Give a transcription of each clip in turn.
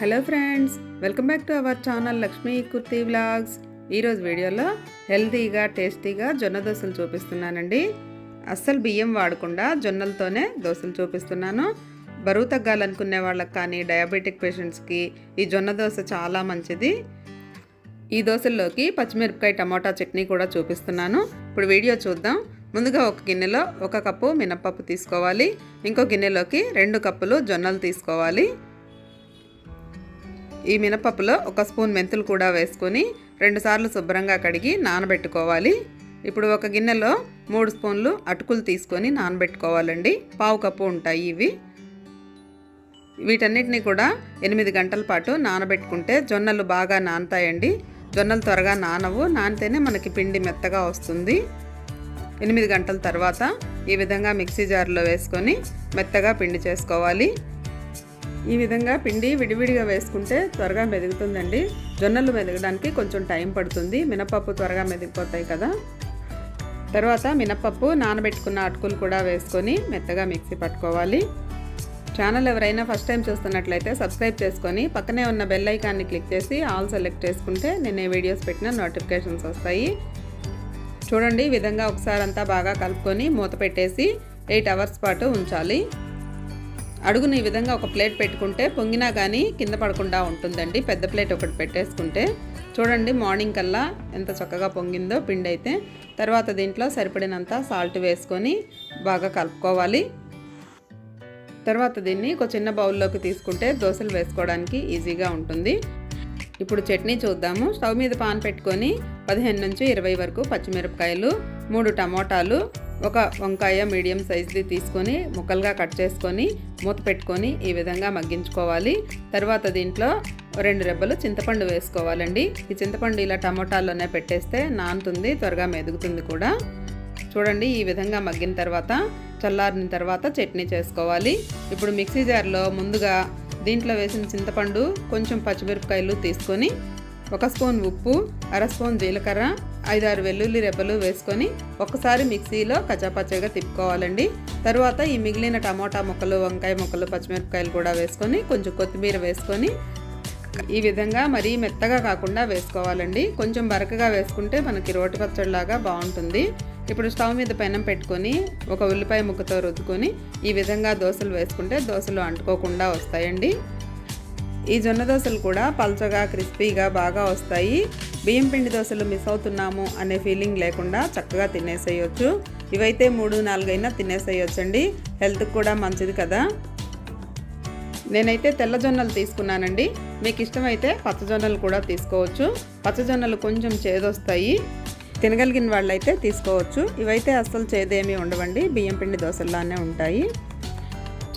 Hello friends welcome back to our channel Lakshmi Kurti vlogs. ఈరోజు వీడియోలో హెల్తీగా టేస్టీగా జొన్న దోశలు చూపిస్తున్నానండి. అస్సలు బియ్యం వాడకుండా జొన్నలతోనే దోశలు చూపిస్తున్నాను. బరువు తగ్గాలనుకునే వాళ్ళకి కానీ డయాబెటిక్ పేషెంట్స్కి ఈ జొన్న దోశ చాలా మంచిది. ఈ దోశల్లోకి పచ్చిమిరపకాయ టమాటా చట్నీ కూడా చూపిస్తున్నాను. ఇప్పుడు వీడియో చూద్దాం. ముందుగా ఒక గిన్నెలో ఒక కప్పు మినప్పప్పు తీసుకోవాలి. ఇంకో గిన్నెలోకి రెండు కప్పులు జొన్నలు తీసుకోవాలి. ఈ మినపప్పులో ఒక స్పూన్ మెంతులు కూడా వేసుకొని రెండుసార్లు శుభ్రంగా కడిగి నానబెట్టుకోవాలి. ఇప్పుడు ఒక గిన్నెలో మూడు స్పూన్లు అటుకులు తీసుకొని నానబెట్టుకోవాలండి. పావు కప్పు ఉంటాయి ఇవి. వీటన్నిటిని కూడా ఎనిమిది గంటల పాటు నానబెట్టుకుంటే జొన్నలు బాగా నానతాయండి. జొన్నలు త్వరగా నానవు నానితేనే మనకి పిండి మెత్తగా వస్తుంది. ఎనిమిది గంటల తర్వాత ఈ విధంగా మిక్సీ జార్లో వేసుకొని మెత్తగా పిండి చేసుకోవాలి. ఈ విధంగా పిండి విడివిడిగా వేసుకుంటే త్వరగా మెదుగుతుందండి. జొన్నలు మెదగడానికి కొంచెం టైం పడుతుంది. మినపప్పు త్వరగా మెదిగిపోతాయి కదా. తర్వాత మినపప్పు నానబెట్టుకున్న అటుకులు కూడా వేసుకొని మెత్తగా మిక్సీ పట్టుకోవాలి. ఛానల్ ఎవరైనా ఫస్ట్ టైం చూస్తున్నట్లయితే సబ్స్క్రైబ్ చేసుకొని పక్కనే ఉన్న బెల్ ఐకాన్ని క్లిక్ చేసి ఆల్ సెలెక్ట్ చేసుకుంటే నేను ఏ వీడియోస్ పెట్టినా నోటిఫికేషన్స్ వస్తాయి. చూడండి ఈ విధంగా ఒకసారి అంతా బాగా కలుపుకొని మూత పెట్టేసి ఎయిట్ అవర్స్ పాటు ఉంచాలి. అడుగుని ఈ విధంగా ఒక ప్లేట్ పెట్టుకుంటే పొంగినా కానీ కింద పడకుండా ఉంటుందండి. పెద్ద ప్లేట్ ఒకటి పెట్టేసుకుంటే. చూడండి మార్నింగ్ కల్లా ఎంత చక్కగా పొంగిందో పిండి అయితే తర్వాత దీంట్లో సరిపడినంత సాల్ట్ వేసుకొని బాగా కలుపుకోవాలి. తర్వాత దీన్ని ఒక చిన్న బౌల్లోకి తీసుకుంటే దోశలు వేసుకోవడానికి ఈజీగా ఉంటుంది. ఇప్పుడు చట్నీ చూద్దాము. స్టవ్ మీద పాన్ పెట్టుకొని పదిహేను నుంచి ఇరవై వరకు పచ్చిమిరపకాయలు మూడు టమోటాలు ఒక వంకాయ మీడియం సైజ్ది తీసుకొని ముక్కలుగా కట్ చేసుకొని మూత పెట్టుకొని ఈ విధంగా మగ్గించుకోవాలి. తర్వాత దీంట్లో రెండు రెబ్బలు చింతపండు వేసుకోవాలండి. ఈ చింతపండు ఇలా టమోటాల్లోనే పెట్టేస్తే నానుతుంది త్వరగా మెదుగుతుంది కూడా. చూడండి ఈ విధంగా మగ్గిన తర్వాత చల్లారిన తర్వాత చట్నీ చేసుకోవాలి. ఇప్పుడు మిక్సీ జార్లో ముందుగా దీంట్లో వేసిన చింతపండు కొంచెం పచ్చిమిరపకాయలు తీసుకొని ఒక స్పూన్ ఉప్పు అర స్పూన్ జీలకర్ర ఐదారు వెల్లుల్లి రెబ్బలు వేసుకొని ఒకసారి మిక్సీలో కచ్చాపచ్చగా తిప్పుకోవాలండి. తర్వాత ఈ మిగిలిన టమాటా ముక్కలు వంకాయ ముక్కలు పచ్చిమిరపకాయలు కూడా వేసుకొని కొంచెం కొత్తిమీర వేసుకొని ఈ విధంగా మరీ మెత్తగా కాకుండా వేసుకోవాలండి. కొంచెం బరకగా వేసుకుంటే మనకి రోటి పచ్చడిలాగా బాగుంటుంది. ఇప్పుడు స్టవ్ మీద పెనం పెట్టుకొని ఒక ఉల్లిపాయ ముక్కతో రుద్దుకొని ఈ విధంగా దోశలు వేసుకుంటే దోశలు అంటుకోకుండా వస్తాయండి. ఈ జొన్న దోశలు కూడా పల్చగా క్రిస్పీగా బాగా వస్తాయి. బియ్యం పిండి దోశలు మిస్ అవుతున్నాము అనే ఫీలింగ్ లేకుండా చక్కగా తినేసేయచ్చు. ఇవైతే మూడు నాలుగైనా తినేసేయొచ్చండి. హెల్త్కి కూడా మంచిది కదా. నేనైతే తెల్ల జొన్నలు తీసుకున్నానండి. మీకు ఇష్టమైతే పచ్చజొన్నలు కూడా తీసుకోవచ్చు. పచ్చజొన్నలు కొంచెం చేదొస్తాయి. తినగలిగిన వాళ్ళైతే తీసుకోవచ్చు. ఇవైతే అస్సలు చేదేమీ ఉండవండి. బియ్యం పిండి దోశల్లానే ఉంటాయి.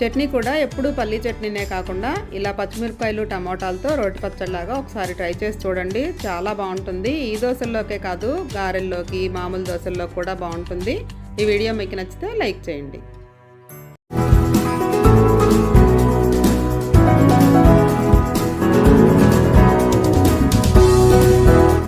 చట్నీ కూడా ఎప్పుడూ పల్లీ చట్నీనే కాకుండా ఇలా పచ్చిమిరపకాయలు టమోటాలతో రోటి పచ్చడిలాగా ఒకసారి ట్రై చేసి చూడండి. చాలా బాగుంటుంది. ఈ దోశల్లోకే కాదు గారెల్లోకి మామూలు దోశల్లో కూడా బాగుంటుంది. ఈ వీడియో మీకు నచ్చితే లైక్ చేయండి.